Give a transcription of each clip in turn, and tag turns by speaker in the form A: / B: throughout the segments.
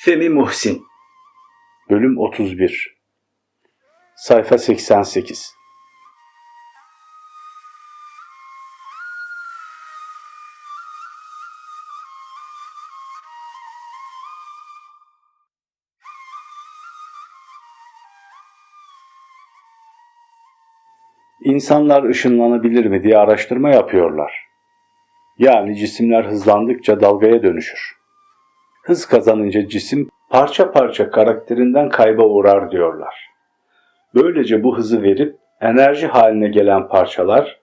A: Femi Muhsin
B: Bölüm 31 Sayfa 88 İnsanlar ışınlanabilir mi diye araştırma yapıyorlar. Yani cisimler hızlandıkça dalgaya dönüşür. Hız kazanınca cisim parça parça karakterinden kayba uğrar diyorlar. Böylece bu hızı verip enerji haline gelen parçalar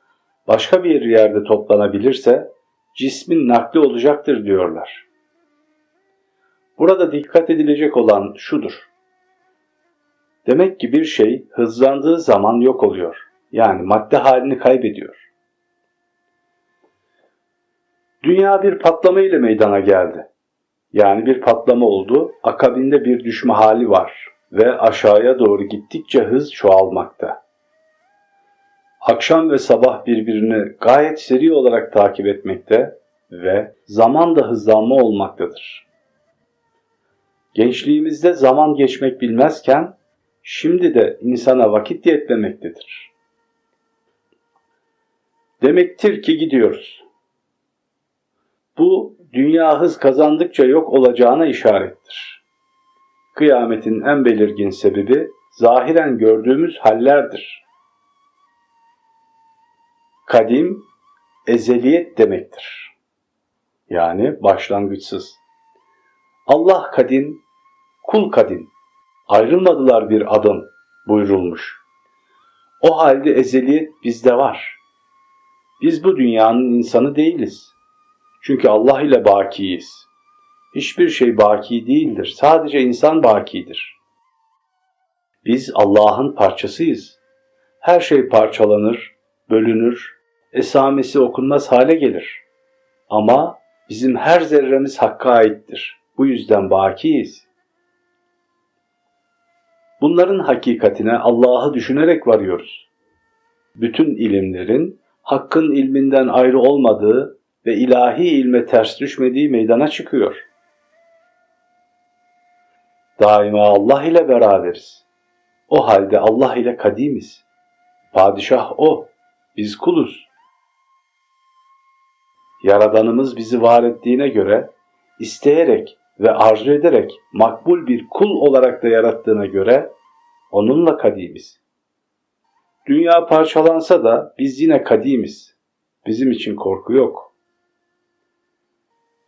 B: başka bir yerde toplanabilirse cismin nakli olacaktır diyorlar. Burada dikkat edilecek olan şudur. Demek ki bir şey hızlandığı zaman yok oluyor. Yani madde halini kaybediyor. Dünya bir patlama ile meydana geldi. Yani bir patlama oldu, akabinde bir düşme hali var ve aşağıya doğru gittikçe hız çoğalmakta. Akşam ve sabah birbirini gayet seri olarak takip etmekte ve zaman da hızlanma olmaktadır. Gençliğimizde zaman geçmek bilmezken şimdi de insana vakit yetmemektedir. Demektir ki gidiyoruz. Bu dünya hız kazandıkça yok olacağına işarettir. Kıyametin en belirgin sebebi zahiren gördüğümüz hallerdir. Kadim, ezeliyet demektir. Yani başlangıçsız. Allah kadim, kul kadim. Ayrılmadılar bir adım buyurulmuş. O halde ezeliyet bizde var. Biz bu dünyanın insanı değiliz. Çünkü Allah ile bakiyiz. Hiçbir şey baki değildir. Sadece insan bakidir. Biz Allah'ın parçasıyız. Her şey parçalanır, bölünür, esamesi okunmaz hale gelir. Ama bizim her zerremiz Hakk'a aittir. Bu yüzden bakiyiz. Bunların hakikatine Allah'ı düşünerek varıyoruz. Bütün ilimlerin Hakk'ın ilminden ayrı olmadığı ve ilahi ilme ters düşmediği meydana çıkıyor. Daima Allah ile beraberiz. O halde Allah ile kadimiz. Padişah O, biz kuluz. Yaradanımız bizi var ettiğine göre, isteyerek ve arzu ederek makbul bir kul olarak da yarattığına göre, onunla kadimiz. Dünya parçalansa da biz yine kadimiz. Bizim için korku yok.''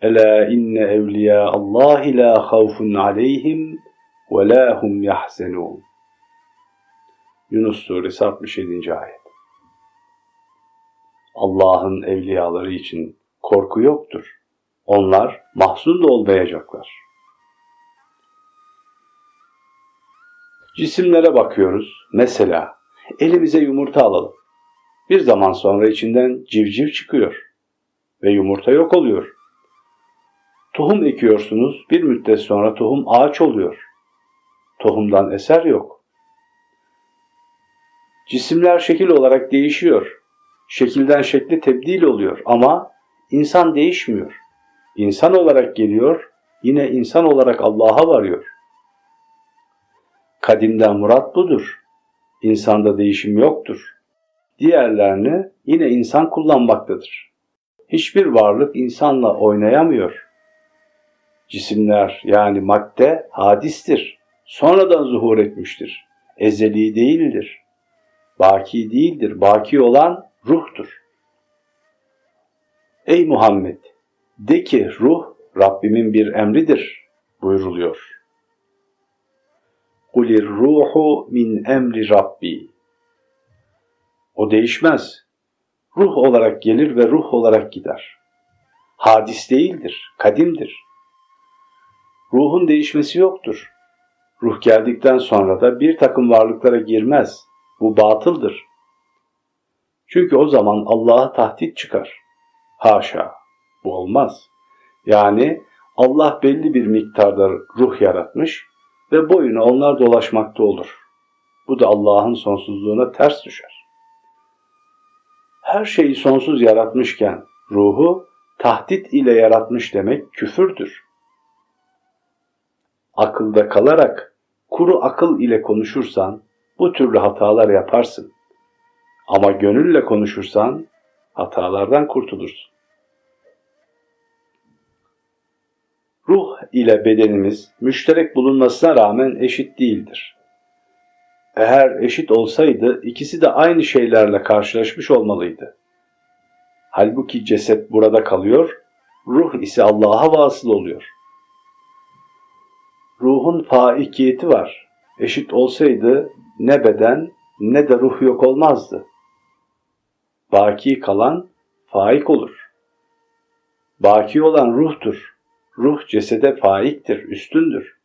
B: Ela inne evliya Allah la havfun aleyhim ve la hum yahzenun. Yunus suresi 67. ayet. Allah'ın evliyaları için korku yoktur. Onlar mahzun da olmayacaklar. Cisimlere bakıyoruz. Mesela elimize yumurta alalım. Bir zaman sonra içinden civciv çıkıyor ve yumurta yok oluyor. Tohum ekiyorsunuz, bir müddet sonra tohum ağaç oluyor. Tohumdan eser yok. Cisimler şekil olarak değişiyor. Şekilden şekli tebdil oluyor ama insan değişmiyor. İnsan olarak geliyor, yine insan olarak Allah'a varıyor. Kadimden murat budur. İnsanda değişim yoktur. Diğerlerini yine insan kullanmaktadır. Hiçbir varlık insanla oynayamıyor.'' Cisimler yani madde hadistir. Sonradan zuhur etmiştir. Ezeli değildir. Baki değildir. Baki olan ruhtur. Ey Muhammed! De ki ruh Rabbimin bir emridir buyruluyor. Kulir ruhu min emri Rabbi. O değişmez. Ruh olarak gelir ve ruh olarak gider. Hadis değildir, kadimdir. Ruhun değişmesi yoktur. Ruh geldikten sonra da bir takım varlıklara girmez. Bu batıldır. Çünkü o zaman Allah'a tahdit çıkar. Haşa, bu olmaz. Yani Allah belli bir miktarda ruh yaratmış ve boyuna onlar dolaşmakta olur. Bu da Allah'ın sonsuzluğuna ters düşer. Her şeyi sonsuz yaratmışken ruhu tahdit ile yaratmış demek küfürdür. Akılda kalarak kuru akıl ile konuşursan bu türlü hatalar yaparsın. Ama gönülle konuşursan hatalardan kurtulursun. Ruh ile bedenimiz müşterek bulunmasına rağmen eşit değildir. Eğer eşit olsaydı ikisi de aynı şeylerle karşılaşmış olmalıydı. Halbuki ceset burada kalıyor, ruh ise Allah'a vasıl oluyor. Ruhun faikiyeti var. Eşit olsaydı ne beden ne de ruh yok olmazdı. Baki kalan faik olur. Baki olan ruhtur. Ruh cesede faiktir, üstündür.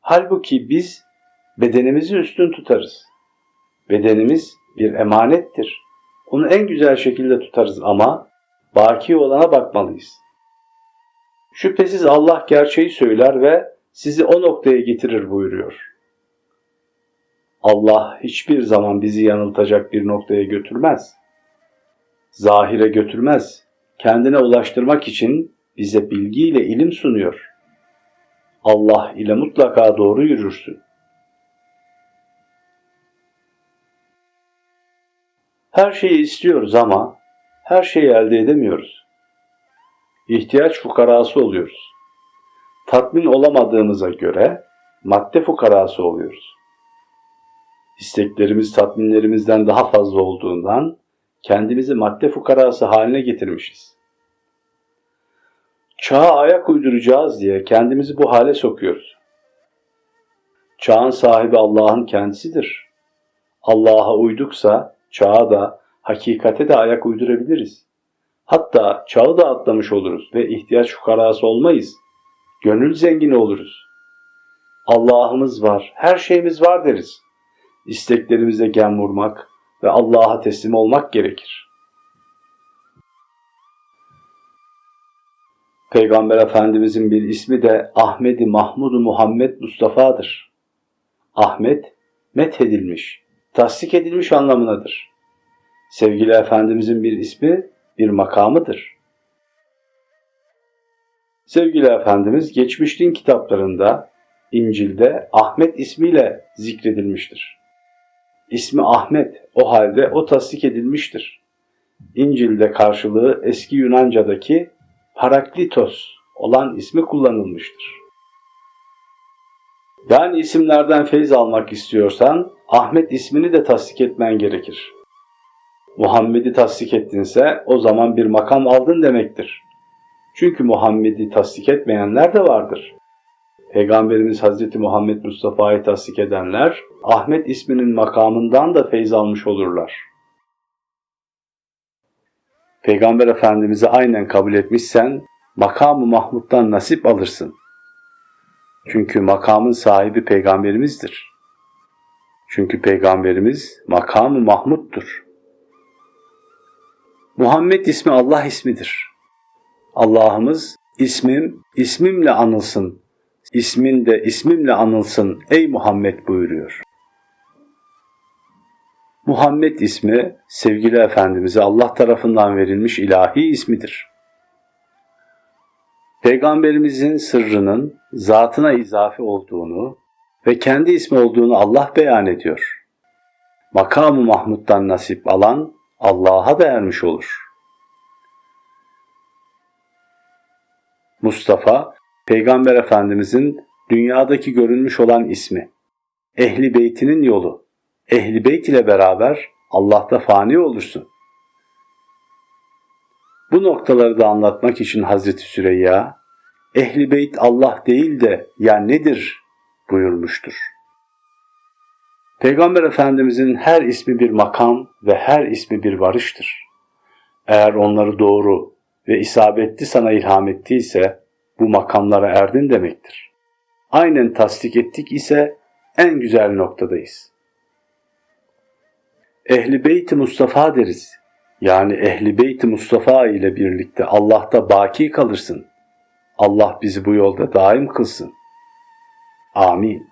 B: Halbuki biz bedenimizi üstün tutarız. Bedenimiz bir emanettir. Onu en güzel şekilde tutarız ama baki olana bakmalıyız. Şüphesiz Allah gerçeği söyler ve sizi o noktaya getirir buyuruyor. Allah hiçbir zaman bizi yanıltacak bir noktaya götürmez. Zahire götürmez. Kendine ulaştırmak için bize bilgiyle ilim sunuyor. Allah ile mutlaka doğru yürürsün. Her şeyi istiyoruz ama her şeyi elde edemiyoruz. İhtiyaç fukarası oluyoruz. Tatmin olamadığımıza göre madde fukarası oluyoruz. İsteklerimiz tatminlerimizden daha fazla olduğundan kendimizi madde fukarası haline getirmişiz. Çağa ayak uyduracağız diye kendimizi bu hale sokuyoruz. Çağın sahibi Allah'ın kendisidir. Allah'a uyduksa çağa da hakikate de ayak uydurabiliriz. Hatta çağı da atlamış oluruz ve ihtiyaç fukarası olmayız. Gönül zengini oluruz. Allah'ımız var, her şeyimiz var deriz. İsteklerimize gem vurmak ve Allah'a teslim olmak gerekir. Peygamber Efendimizin bir ismi de Ahmedi Mahmudu Muhammed Mustafa'dır. Ahmet, methedilmiş, tasdik edilmiş anlamındadır. Sevgili Efendimizin bir ismi, bir makamıdır. Sevgili Efendimiz geçmiş din kitaplarında İncil'de Ahmet ismiyle zikredilmiştir. İsmi Ahmet o halde o tasdik edilmiştir. İncil'de karşılığı eski Yunanca'daki Paraklitos olan ismi kullanılmıştır. Yani isimlerden feyiz almak istiyorsan Ahmet ismini de tasdik etmen gerekir. Muhammed'i tasdik ettinse o zaman bir makam aldın demektir. Çünkü Muhammed'i tasdik etmeyenler de vardır. Peygamberimiz Hazreti Muhammed Mustafa'yı tasdik edenler Ahmet isminin makamından da feyz almış olurlar. Peygamber Efendimiz'i aynen kabul etmişsen makamı Mahmud'dan nasip alırsın. Çünkü makamın sahibi peygamberimizdir. Çünkü peygamberimiz makamı Mahmud'dur. Muhammed ismi Allah ismidir. Allah'ımız ismim ismimle anılsın, ismin de ismimle anılsın ey Muhammed buyuruyor. Muhammed ismi sevgili Efendimiz'e Allah tarafından verilmiş ilahi ismidir. Peygamberimizin sırrının zatına izafi olduğunu ve kendi ismi olduğunu Allah beyan ediyor. Makamı Mahmud'dan nasip alan Allah'a da ermiş olur. Mustafa, Peygamber Efendimizin dünyadaki görünmüş olan ismi. Ehli beytinin yolu. Ehli beyt ile beraber Allah'ta fani olursun. Bu noktaları da anlatmak için Hazreti Süreyya, Ehli beyt Allah değil de ya nedir buyurmuştur. Peygamber Efendimizin her ismi bir makam ve her ismi bir varıştır. Eğer onları doğru ve isabetli sana ilham ettiyse bu makamlara erdin demektir. Aynen tasdik ettik ise en güzel noktadayız. Ehli Beyt-i Mustafa deriz. Yani Ehli Beyt-i Mustafa ile birlikte Allah'ta baki kalırsın. Allah bizi bu yolda daim kılsın. Amin.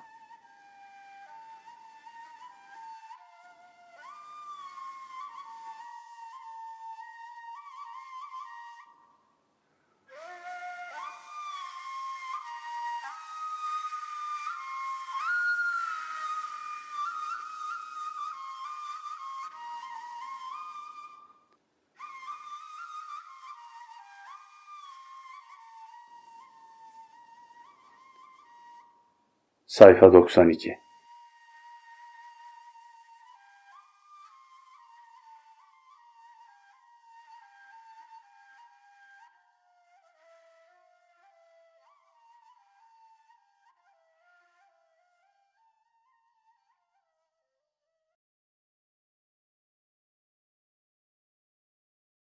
B: Sayfa 92